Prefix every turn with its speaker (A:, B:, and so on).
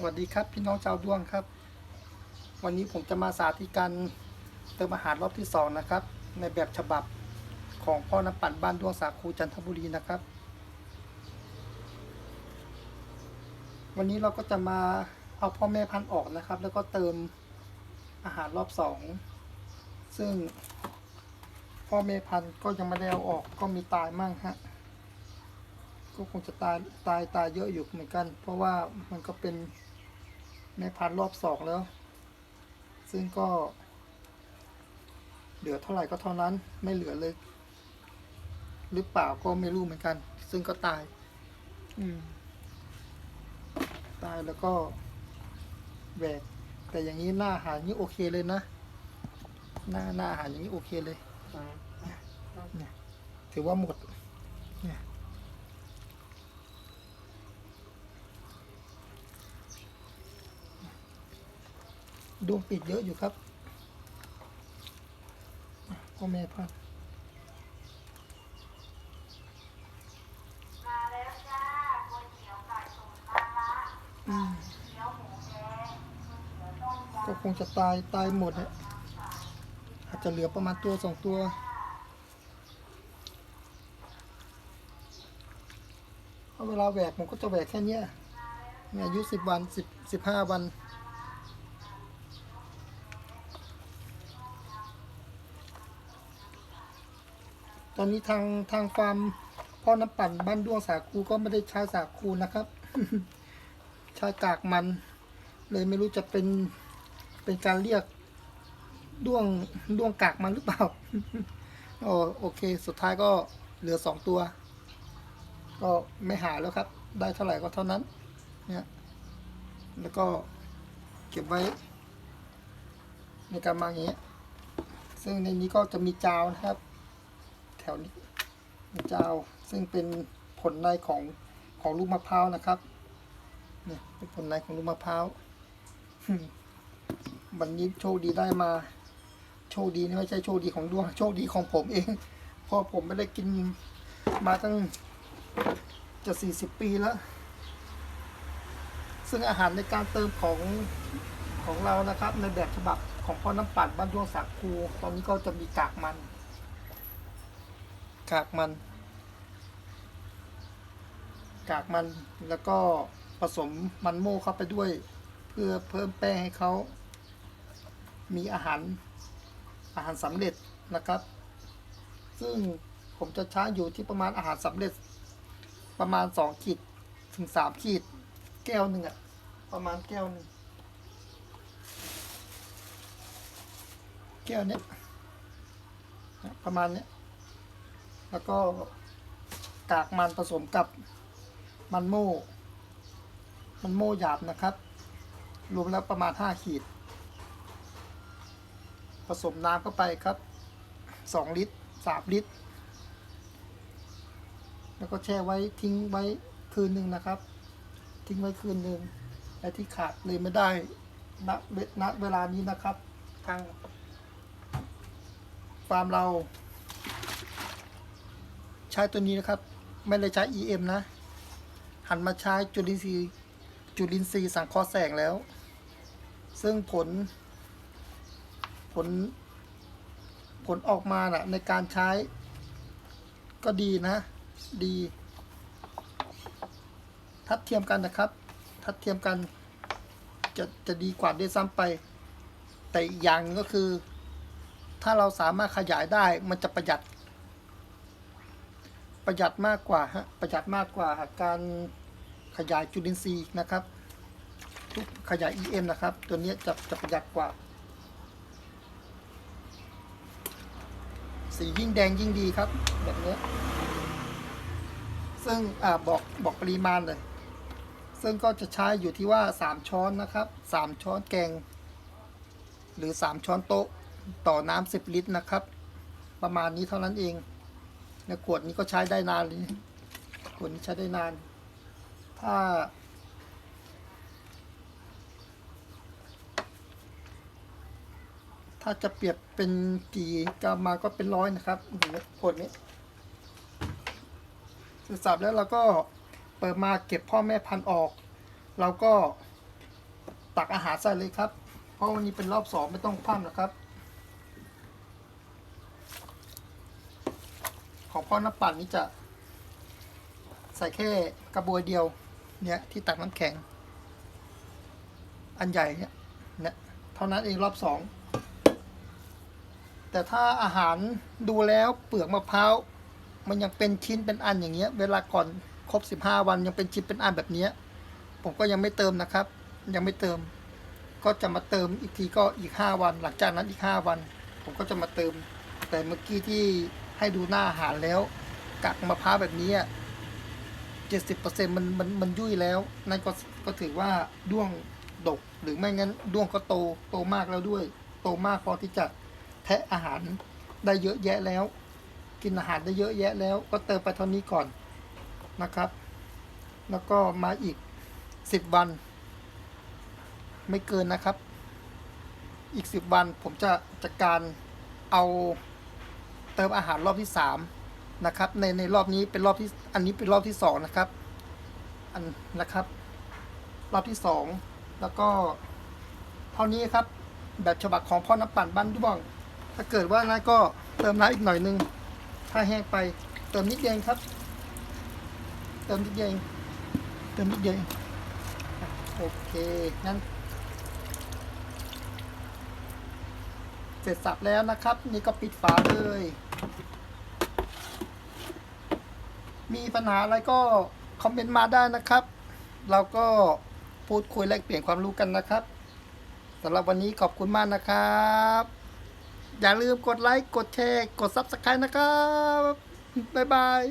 A: สวัสดีครับพี่น้องชาวด้วงครับ วันนี้ผมจะมาสาธิตการเติมอาหารรอบที่สองนะครับ ในแบบฉบับของพ่อน้ำปั่นบ้านด้วงสาคูจันทบุรีนะครับ วันนี้เราก็จะมาเอาพ่อแม่พันธุ์ออกนะครับ แล้วก็เติมอาหารรอบสองซึ่งพ่อแม่พันธุ์ก็ยังไม่ได้เอาออกก็มีตายมั่งฮะก็คงจะตายตายตายเยอะอยู่เหมือนกัน เพราะว่ามันก็เป็น แม่พันธุ์รอบสองแล้ว ซึ่งก็ เหลือเท่าไหร่ก็เท่านั้นไม่เหลือเลย หรือเปล่าก็ไม่รู้เหมือนกัน ซึ่งก็ตาย อืม ตายแล้วก็แหวกแต่อย่างนี้หน้าอาหารนี้โอเคเลยนะ หน้าหน้าอาหารอย่างนี้โอเคเลยเนี่ยถือว่าหมดเนี่ย ดวงปิดเยอะอยู่ครับพ่อแม่พ่อ
B: มาแล้วจ้าคนเดียวไก่ตุ๋นปลา
A: ละ
B: เดียวหมูแดงก็
A: คงจะตายตายหมดอะอาจจะเหลือประมาณตัวสองตัวเพราะเวลาแหวกผมก็จะแหวกแค่เนี้ยอายุสิบวันสิบสิบห้าวัน ตอนนี้ทางทางฟาร์มพ่อน้ำปั่นบ้านด้วงสาคูก็ไม่ได้ใช้สาคูนะครับ ใช้กากมัน เลยไม่รู้จะเป็นเป็นการเรียกด้วงด้วงกากมันหรือเปล่าโอโอเค สุดท้ายก็เหลือสองตัว ก็ไม่หายแล้วครับ ได้เท่าไหร่ก็เท่านั้น เนี่ย แล้วก็เก็บไว้ ในการมาอย่างเงี้ยซึ่งในนี้ก็จะมีจาวนะครับ วนี้มีจาซึ่งเป็นผลในของของลูกมะพร้าวนะครับเนี่ยเป็นผลในของลูกมะพร้าววันนี้โชคดีได้มา โชคดีนี่ไม่ใช่โชคดีของดวงโชคดีของผมเองเพราะผมไม่ได้กินมาตั้งจะสี่สิบปีแล้ว ซึ่งอาหารในการเติมของของเรานะครับ ในแบบฉบับของพ่อน้ำปั่นบ้านดวงสักคูตอนนี้ก็จะมีกากมัน กากมัน กากมันแล้วก็ผสมมันโม่เข้าไปด้วย เพื่อเพิ่มแป้งให้เขา มีอาหารอาหารสำเร็จนะครับ ซึ่งผมจะใช้อยู่ที่ประมาณอาหารสำเร็จ ประมาณสองขีดถึงสามขีด แก้วหนึ่งอะประมาณแก้วหนึ่งแก้วเนี้ยประมาณเนี้ย แล้วก็กากมันผสมกับมันโม่ มันโม่หยาบนะครับ รวมแล้วประมาณห้าขีด ผสมน้ำเข้าไปครับสองลิตรสามลิตร แล้วก็แช่ไว้ทิ้งไว้คืนหนึ่งนะครับ ทิ้งไว้คืนหนึ่งและที่ขาดเลยไม่ได้ณเวณเวลานี้นะครับ ทางฟาร์มเรา ใช้ตัวนี้นะครับ ไม่ได้ใช้ EM นะ หันมาใช้จุลินทรีย์จุลินทรีย์สังเคราะห์แสงแล้ว ซึ่งผล ผล ผลออกมาน่ะในการใช้ ก็ดีนะ ดี ทัดเทียมกันนะครับ ทัดเทียมกันจะจะดีกว่าด้วยซ้ำไป แต่อย่างก็คือ ถ้าเราสามารถขยายได้มันจะประหยัด ประหยัดมากกว่าฮะประหยัดมากกว่าการขยายจุลินทรีย์นะครับ ทุกขยาย EM นะครับ ตัวนี้จะจะประหยัดกว่า สียิ่งแดงยิ่งดีครับ แบบนี้ ซึ่งอ่าบอกบอกปริมาณเลย ซึ่งก็จะใช้อยู่ที่ว่า 3 ช้อนนะครับ 3 ช้อนแกง หรือ 3 ช้อนโต๊ะ ต่อน้ำ10 ลิตรนะครับ ประมาณนี้เท่านั้นเอง แล้วขวดนี้ก็ใช้ได้นานเลยขวดนี้ใช้ได้นาน ถ้า ถ้าจะเปรียบเป็นกี่กรมาก็เป็นร้อยนะครับขวดนี้สร็จสับแล้วเราก็เปิดมาเก็บพ่อแม่พันธุ์ออก เราก็ตักอาหารใส่เลยครับ เพราะวันนี้เป็นรอบสองไม่ต้องคว่ำนะครับ ของพ่อน้ำปั่นนี้จะใส่แค่กระบวยเดียว เนี่ยที่ตักน้ำแข็ง อันใหญ่เนี่ยเนี่ยเท่านั้นเองรอบสองแต่ถ้าอาหารดูแล้วเปลือกมะพร้าวมันยังเป็นชิ้นเป็นอันอย่างเงี้ย เวลาก่อนครบสิบห้าวันยังเป็นชิ้นเป็นอันแบบเนี้ยผมก็ยังไม่เติมนะครับ ยังไม่เติม ก็จะมาเติมอีกทีก็อีกห้าวัน หลังจากนั้นอีกห้าวัน ผมก็จะมาเติม แต่เมื่อกี้ที่ ให้ดูหน้าอาหารแล้วกักมะพร้าวแบบนี้เจ็ดสิบเปอร์เซ็นมันมันมันยุ่ยแล้ว นั่นก็ก็ถือว่าด้วงดกหรือไม่งั้นด้วงก็โตโตมากแล้วด้วย โตมากพอที่จะแทะอาหารได้เยอะแยะแล้ว กินอาหารได้เยอะแยะแล้ว ก็เติมไปเท่านี้ก่อนนะครับ แล้วก็มาอีกสิบวัน ไม่เกินนะครับ อีกสิบวันผมจะจัดการเอา เติมอาหารรอบที่สามนะครับในในรอบนี้เป็นรอบที่อันนี้เป็นรอบที่สองนะครับอันนะครับ รอบที่สองแล้วก็เท่านี้ครับแบบฉบับของพ่อน้ำปั่นบ้านด้วงถ้าเกิดว่านั้นก็เติมน้ำอีกหน่อยนึง ถ้าแห้งไปเติมนิดเดียวครับ เติมนิดเดียวเองเติมนิดเดียวโอเคงั้นเสร็จสับแล้วนะครับ นี่ก็ปิดฝาเลย มีปัญหาอะไรก็คอมเมนต์มาได้นะครับ เราก็พูดคุยแลกเปลี่ยนความรู้กันนะครับสำหรับวันนี้ขอบคุณมากนะครับ อย่าลืมกดไลค์ กดแชร์ กด Subscribe นะครับ บ๊ายบาย